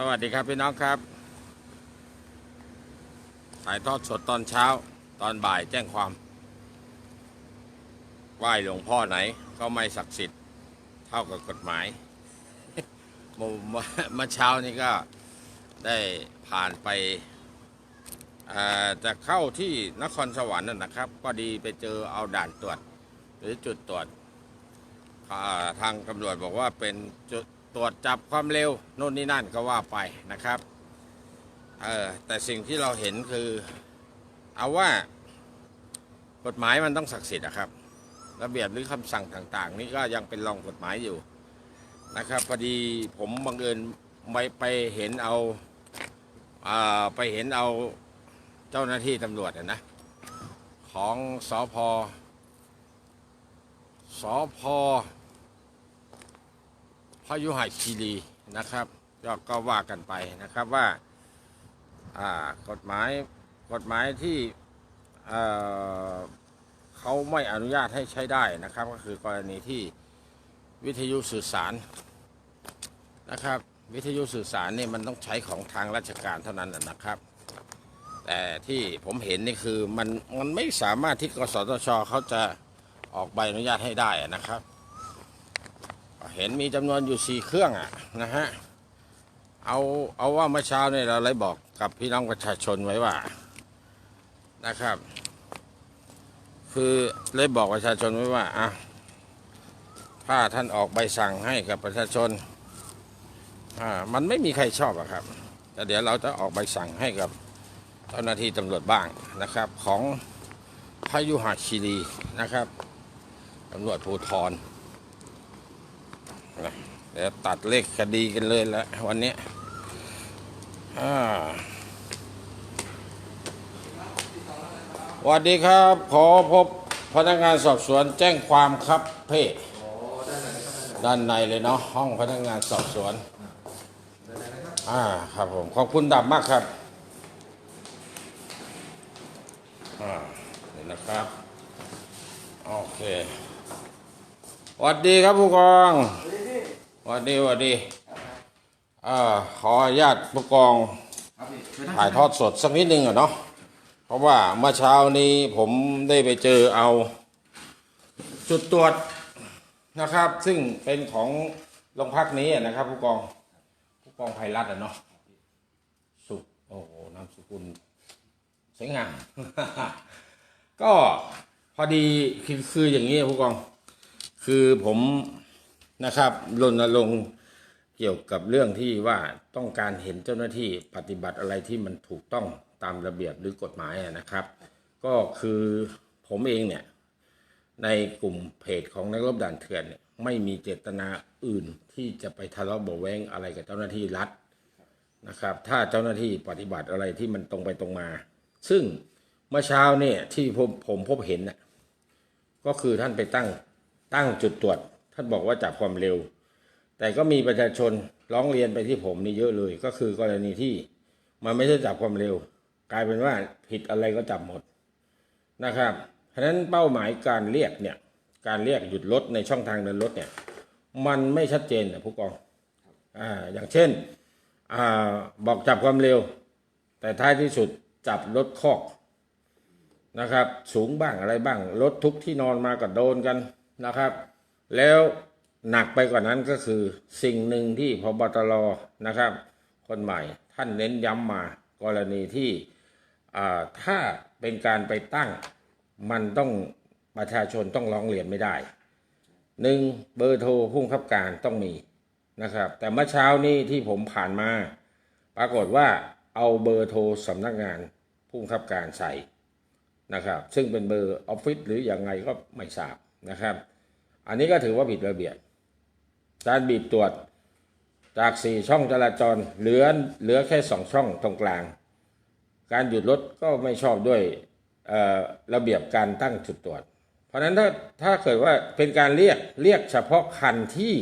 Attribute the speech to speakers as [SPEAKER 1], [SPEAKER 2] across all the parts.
[SPEAKER 1] สวัสดีครับพี่น้องครับ ถ่ายทอดสดตอนเช้า ตอนบ่ายแจ้งความไหว้หลวงพ่อไหนก็ไม่ศักดิ์สิทธิ์เท่ากับกฎหมายเมื่อเช้านี้ก็ได้ผ่านไปจะเข้าที่นครสวรรค์นั่นนะครับพอดีไปเจอเอาด่านตรวจ หรือจุดตรวจทางตำรวจบอกว่าเป็นจุด ตรวจจับความเร็วโน่นนี่นั่นก็ว่าไปนะครับเออแต่สิ่งที่เราเห็นคือ เอาว่ากฎหมายมันต้องศักดิ์สิทธิ์นะครับ ระเบียบหรือคำสั่งต่างๆ นี่ก็ยังเป็นรองกฎหมายอยู่นะครับพอดีผมบังเอิญไปไปเห็นเอาอ่าไปเห็นเอาเจ้าหน้าที่ตำรวจนะของสอพอสอพอ พยุหคีรีนะครับก็ก็ว่ากันไปนะครับว่ากฎหมายกฎหมายที่เเขาไม่อนุญาตให้ใช้ได้นะครับ ก็คือกรณีที่วิทยุสื่อสารนะครับ วิทยุสื่อสารนี่มันต้องใช้ของทางราชการเท่านั้นนะครับ แต่ที่ผมเห็นนี่คือมันมันไม่สามารถที่กสทชเขาจะออกใบอนุญาตให้ได้นะครับ เห็นมีจำนวนอยู่สี่เครื่องอะนะฮะเอาเอาว่าเมื่อเช้าเนี่ยเราเลยบอกกับพี่น้องประชาชนไว้ว่านะครับ คือเลยบอกประชาชนไว้ว่าอะถ้าท่านออกใบสั่งให้กับประชาชนอ่ามันไม่มีใครชอบอะครับ แต่เดี๋ยวเราจะออกใบสั่งให้กับเจ้าหน้าที่ตำรวจบ้างนะครับ ของพายุหคีรีนะครับตำรวจภูธร เดี๋ยวตัดเลขคดีกันเลยละวันนี้สวัสดีครับ ขอพบพนักงานสอบสวนแจ้งความครับเพ่ด้านในเลยเนาะห้องพนักงานสอบสวนอ่าครับผม ขอบคุณดับมากครับอ่านี่นะครับ โอเคสวัสดีครับผู้กองส วัสดีสวัสดีอ่าขออนุญาตผู้กองถ่ายทอดสดสักนิดนึงอะเนาะเพราะว่าเมื่อเช้านี้ผมได้ไปเจอเอา จุดตรวจนะครับ ซึ่งเป็นของโรงพักนี้อะนะครับ ผู้กองผู้กองไพรัตน์อะเนาะสุขโอ้โหนามสกุลสวยงามก็พอดีคือคืออย่างนี้ผู้กอง คือผม นะครับรณรงค์เกี่ยวกับเรื่องที่ว่าต้องการเห็นเจ้าหน้าที่ปฏิบัติอะไรที่มันถูกต้องตามระเบียบหรือกฎหมายนะครับ ก็คือผมเองเนี่ยในกลุ่มเพจของนักรบด่านเถื่อนเนี่ยไม่มีเจตนาอื่นที่จะไปทะเลาะเบาแวงอะไรกับเจ้าหน้าที่รัฐนะครับ ถ้าเจ้าหน้าที่ปฏิบัติอะไรที่มันตรงไปตรงมา ซึ่งเมื่อเช้าเนี่ยที่ผมผมพบเห็นน่ะก็คือท่านไปตั้งตั้งจุดตรวจ ท่านบอกว่าจับความเร็ว แต่ก็มีประชาชนร้องเรียนไปที่ผมนี่เยอะเลย ก็คือกรณีที่มันไม่ใช่จับความเร็ว กลายเป็นว่าผิดอะไรก็จับหมดนะครับ เพราะฉะนั้นเป้าหมายการเรียกเนี่ยการเรียกหยุดรถในช่องทางเดินรถเนี่ยมันไม่ชัดเจนนะผู้กองอ่าอย่างเช่นอ่าบอกจับความเร็ว แต่ท้ายที่สุดจับรถคอกนะครับ สูงบ้างอะไรบ้าง รถทุกที่นอนมาก็โดนกันนะครับ แล้วหนักไปกว่านั้นก็คือสิ่งหนึ่งที่พบตรนะครับ คนใหม่ท่านเน้นย้ำมากรณีที่ถ้าเป็นการไปตั้งมันต้องประชาชนต้องร้องเรียนไม่ได้หนึ่งเบอร์โทรผู้บังคับการต้องมีนะครับ แต่เมื่อเช้านี้ที่ผมผ่านมา ปรากฏว่าเอาเบอร์โทรสำนักงานผู้บังคับการใส่นะครับ ซึ่งเป็นเบอร์ออฟฟิศหรืออยังไงก็ไม่ทราบนะครับ อันนี้ก็ถือว่าผิดระเบียบ การบีบตรวจจากสี่ช่องจราจรเหลือเหลือแค่สองช่องตรงกลาง การหยุดรถก็ไม่ชอบด้วยระเบียบการตั้งจุดตรวจ เพราะนั้นถ้าถ้าเกิดว่าเป็นการเรียกเรียกเฉพาะคันที่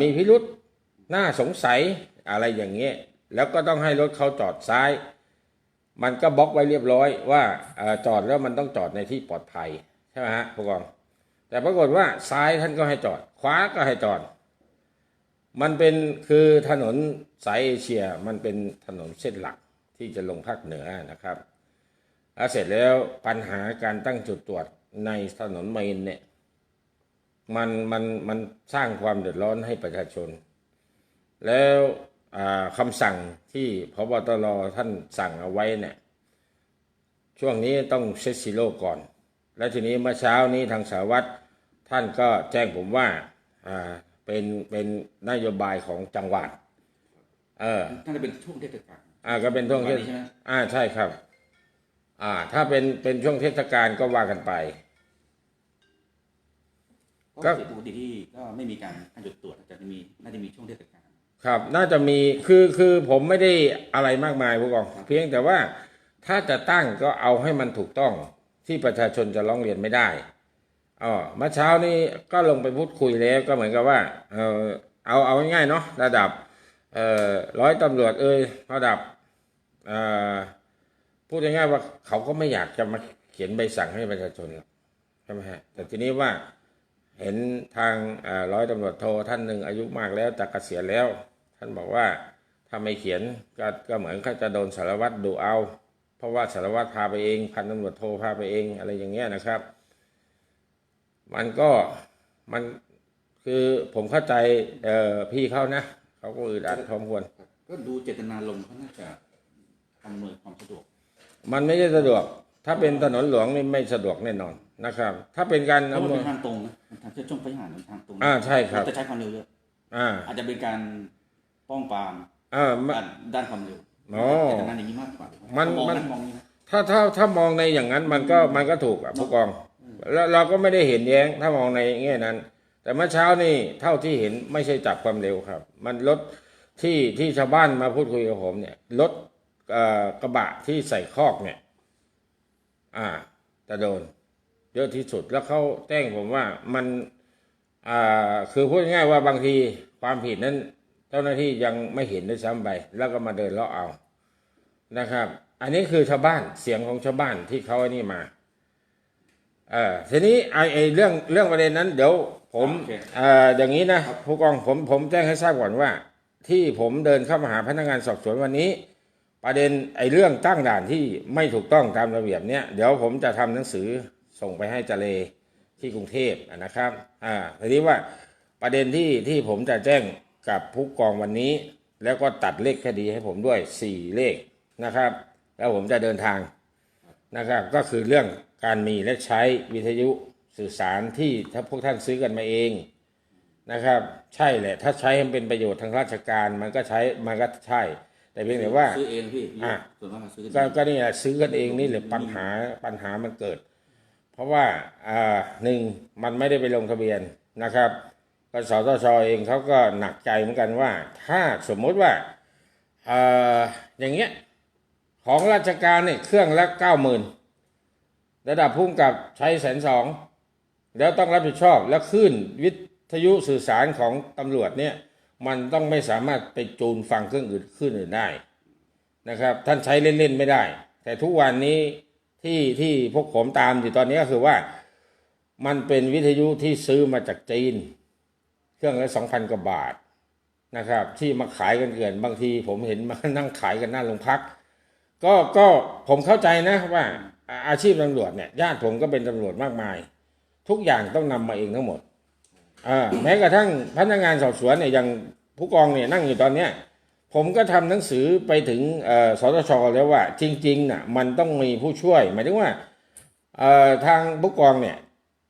[SPEAKER 1] มีพิรุษน่าสงสัยอะไรอย่างเงี้ยแล้วก็ต้องให้รถเขาจอดซ้าย มันก็บล็อกไว้เรียบร้อยว่าอาจอดแล้วมันต้องจอดในที่ปลอดภัยใช่ไหมฮะผู้กอง แต่ปรากฏว่าซ้ายท่านก็ให้จอด ขวาก็ให้จอด มันเป็นคือถนนสายเอเชียมันเป็นถนนเส้นหลักที่จะลงภาคเหนือนะครับแล้วเสร็จแล้วปัญหาการตั้งจุดตรวจในถนนเมนเนี่ยมันมันมันสร้างความเดือดร้อนให้ประชาชน แล้วคำสั่งที่พบตรท่านสั่งเอาไว้เนี่ยช่วงนี้ต้องเซตซีโร่ก่อน แล้วทีนี้เมื่อเช้านี้ทางสารวัตรท่านก็แจ้งผมว่าอ่าเป็นเป็นนโยบายของจังหวัด เออ
[SPEAKER 2] น่าจะเป็นช่วงเทศกาล
[SPEAKER 1] อ่าก็เป็นช่วงเทศ
[SPEAKER 2] วันนี้ใช่ไหม
[SPEAKER 1] อ่าใช่ครับ อ่า ถ้าเป็นเป็นช่วงเทศกาลก็ว่ากันไป
[SPEAKER 2] ก็ปกติที่ก็ไม่มีการการหยุดตรวจแต่จะมีน่าจะมีช่วงเทศกาล
[SPEAKER 1] ครับ น่าจะมีคือคือผมไม่ได้อะไรมากมายผู้กองเพียงแต่ว่าถ้าจะตั้งก็เอาให้มันถูกต้อง ที่ประชาชนจะร้องเรียนไม่ได้อ๋อเมื่อเช้านี้ก็ลงไปพูดคุยแล้วก็เหมือนกับว่า เออเอาเอาง่ายๆเนาะระดับเอ่อร้อยตำรวจเอ่ยระดับเอ่อพูดง่ายๆว่าเขาก็ไม่อยากจะมาเขียนใบสั่งให้ประชาชนหรอกใช่ไหมฮะแต่ทีนี้ว่าเห็นทางอ่อร้อยตำรวจโทท่านหนึ่งอายุมากแล้วแต่เกษียณแล้ว ท่านบอกว่าถ้าไม่เขียนก็ก็เหมือนเขาจะโดนสารวัตรดูเอา เพราะว่าสารวัตรพาไปเองพันตำรวจโทพาไปเองอะไรอย่างเงี้ยนะครับ มันก็มันคือผมเข้าใจเอ่อพี่เขานะเขาก็อึดอัดพอสมควร
[SPEAKER 2] ครับก็ดูเจตนารมณ์เขาน่าจะอำนวยความสะดวก
[SPEAKER 1] มันไม่ใช่สะดวก ถ้าเป็นถนนหลวงนี่ไม่สะดวกแน่นอนนะครับ ถ้าเป็นการ
[SPEAKER 2] เพราะมัน
[SPEAKER 1] อำนว
[SPEAKER 2] เป็
[SPEAKER 1] ย
[SPEAKER 2] นทางตรงนะมันทางเส้นช่วงพยหารมันทางตรง
[SPEAKER 1] อ่าใช่ครับ
[SPEAKER 2] จะใช้ความเร็วเยอะ
[SPEAKER 1] อ่า
[SPEAKER 2] อาจจะเป็นการป้องปราม
[SPEAKER 1] อ่าไม่
[SPEAKER 2] ด้านด้านความเร็ว
[SPEAKER 1] อ๋อ
[SPEAKER 2] เจตนาอย่างนี้มากกว่า
[SPEAKER 1] มั
[SPEAKER 2] มันมอง
[SPEAKER 1] มัน
[SPEAKER 2] นั้นมองนี้นะ
[SPEAKER 1] ถ้าถ้าถ้ามองในอย่างนั้นมันก็มันก็ถูกอะผู้กองแล้วเราก็ไม่ได้เห็นแย้งถ้ามองในแง่นั้น แต่เมื่อเช้านี่เท่าที่เห็นไม่ใช่จับความเร็วครับ มันรถที่ที่ชาวบ้านมาพูดคุยกับผมเนี่ยรถเอ่อกระบะที่ใส่คอกเนี่ย อ่าจะโดน เยอะที่สุดแล้วเขาแจ้งผมว่ามัน อ่า คือพูดง่ายๆว่าบางทีความผิดนั้น เจ้าหน้าที่ยังไม่เห็นด้วยซ้ำไปแล้วก็มาเดินเลาะเอานะครับ อันนี้คือชาวบ้านเสียงของชาวบ้านที่เขาไอ้นี่มาเออทีนี้ไอ้ไอ้เรื่องเรื่องประเด็นนั้น เดี๋ยวผมเอ่ออย่างนี้นะผู้กองผมผมแจ้งให้ทราบก่อนว่า ที่ผมเดินเข้ามาหาพนักงานสอบสวนวันนี้ ประเด็นไอ้เรื่องตั้งด่านที่ไม่ถูกต้องตามระเบียบเนี่ยเดี๋ยวผมจะทำหนังสือส่งไปให้เจเลที่กรุงเทพนะครับอ่าทีนี้ว่าประเด็นที่ที่ผมจะแจ้ง กับผู้กองวันนี้ แล้วก็ตัดเลขคดีให้ผมด้วยสี่เลขนะครับ แล้วผมจะเดินทางนะครับ ก็คือเรื่องการมีและใช้วิทยุสื่อสารที่ถ้าพวกท่านซื้อกันมาเองนะครับ ใช่แหละ ถ้าใช้ให้มันเป็นประโยชน์ทางราชการมันก็ใช้มันก็ใช่ แต่เพียงแต่ว่า
[SPEAKER 2] ซื้อเองพี่
[SPEAKER 1] อะ
[SPEAKER 2] ส่วนมากเราซื้อ
[SPEAKER 1] ก็ก็นี่แหละซื้อกันเองนี่แหละปัญหาปัญหามันเกิด เพราะว่าอ่าหนึ่งมันไม่ได้ไปลงทะเบียนนะครับ กสทชเองเขาก็หนักใจเหมือนกันว่า ถ้าสมมติว่าอ่าอย่างเงี้ยของราชการเนี่ยเครื่องละเก้าหมื่นระดับพุ่งกับใช้แสนสองแล้วต้องรับผิดชอบแล้วขึ้นวิทยุสื่อสารของตำรวจเนี่ยมันต้องไม่สามารถไปจูนฟังเครื่องอื่นขึ้นอื่นได้นะครับ ท่านใช้เล่นๆไม่ได้ แต่ทุกวันนี้ที่ที่พวกผมตามอยู่ตอนนี้ก็คือว่ามันเป็นวิทยุที่ซื้อมาจากจีน เครื่องละสองพันกว่าบาทนะครับ ที่มาขายกันเกินบางที ผมเห็นมานั่งขายกันหน้าโรงพัก ก็ก็ผมเข้าใจนะว่าอาชีพตำรวจเนี่ยญาติผมก็เป็นตำรวจมากมาย ทุกอย่างต้องนำมาเองทั้งหมดอแม้กระทั่งพนักงานสอบสวนเนี่ยอย่างผู้กองเนี่ยนั่งอยู่ตอนเนี้ยผมก็ทำหนังสือไปถึงสตชแล้วว่า จริงๆน่ะมันต้องมีผู้ช่วย หมายถึงว่าทางผู้กองเนี่ย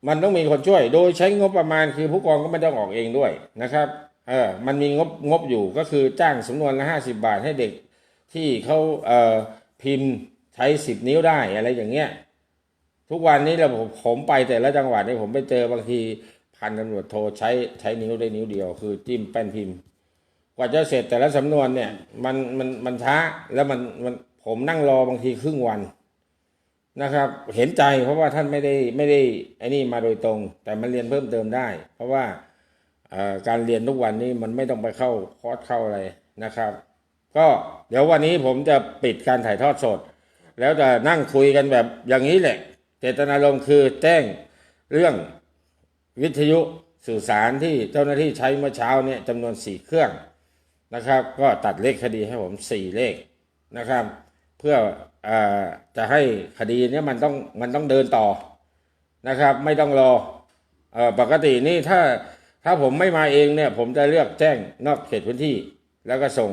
[SPEAKER 1] มันต้องมีคนช่วย โดยใช้งบประมาณคือผู้กองก็ไม่ต้องออกเองด้วยนะครับ เออ มันมีงบงบอยู่ก็คือจ้างสำนวนละห้าสิบาทให้เด็กที่เขาเอ่อพิมพ์ใช้สิบนิ้วได้อะไรอย่างเงี้ย ทุกวันนี้เราผมผมไปแต่ละจังหวัดเนี่ยผมไปเจอบางทีพันตำรวจโทรใช้ใช้นิ้วได้นิ้วเดียว คือจิ้มแป้นพิมพ์ กว่าจะเสร็จแต่ละสำนวนเนี่ย มันมันมันช้าแล้วมันมันผมนั่งรอบางทีครึ่งวัน นะครับ เห็นใจเพราะว่าท่านไม่ได้ไม่ได้ไอ้นี่มาโดยตรง แต่มันเรียนเพิ่มเติมได้ เพราะว่าการเรียนทุกวันนี้มันไม่ต้องไปเข้าคอร์สเข้าอะไรนะครับ ก็เดี๋ยววันนี้ผมจะปิดการถ่ายทอดสด แล้วจะนั่งคุยกันแบบอย่างนี้แหละเจตนารมณ์คือแจ้งเรื่องวิทยุสื่อสารที่เจ้าหน้าที่ใช้เมื่อเช้าเนี่ยจำนวนสี่เครื่องนะครับ ก็ตัดเลขคดีให้ผมสี่เลขนะครับ เพื่ออจะให้คดีนี้มันต้องมันต้องเดินต่อนะครับ ไม่ต้องรออปกตินี่ถ้าถ้าผมไม่มาเองเนี่ย ผมจะเลือกแจ้งนอกเขตพื้นที่ แล้วก็ส่ง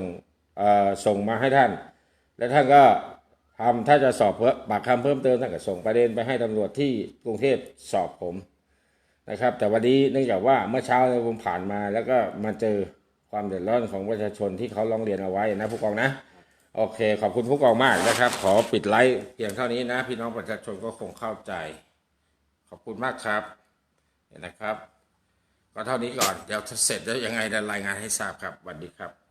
[SPEAKER 1] ส่งมาให้ท่าน แล้วท่านก็ทำถ้าจะสอบเพิ่มปากคำเพิ่มเติมท่านก็ส่งประเด็นไปให้ตำรวจที่กรุงเทพสอบผมนะครับ แต่วันนี้เนื่องจากว่าเมื่อเช้าเนี่ยผมผ่านมา แล้วก็มาเจอความเดือดร้อนของประชาชนที่เขาร้องเรียนเอาไว้นะผู้กองนะ โอเค ขอบคุณผู้กองมากนะครับ ขอปิดไลฟ์เพียงเท่านี้นะ พี่น้องประชาชนก็คงเข้าใจ ขอบคุณมากครับเห็นนะครับ ก็เท่านี้ก่อน เดี๋ยวเสร็จแล้วยังไงจะรายงานให้ทราบครับสวัสดีครับ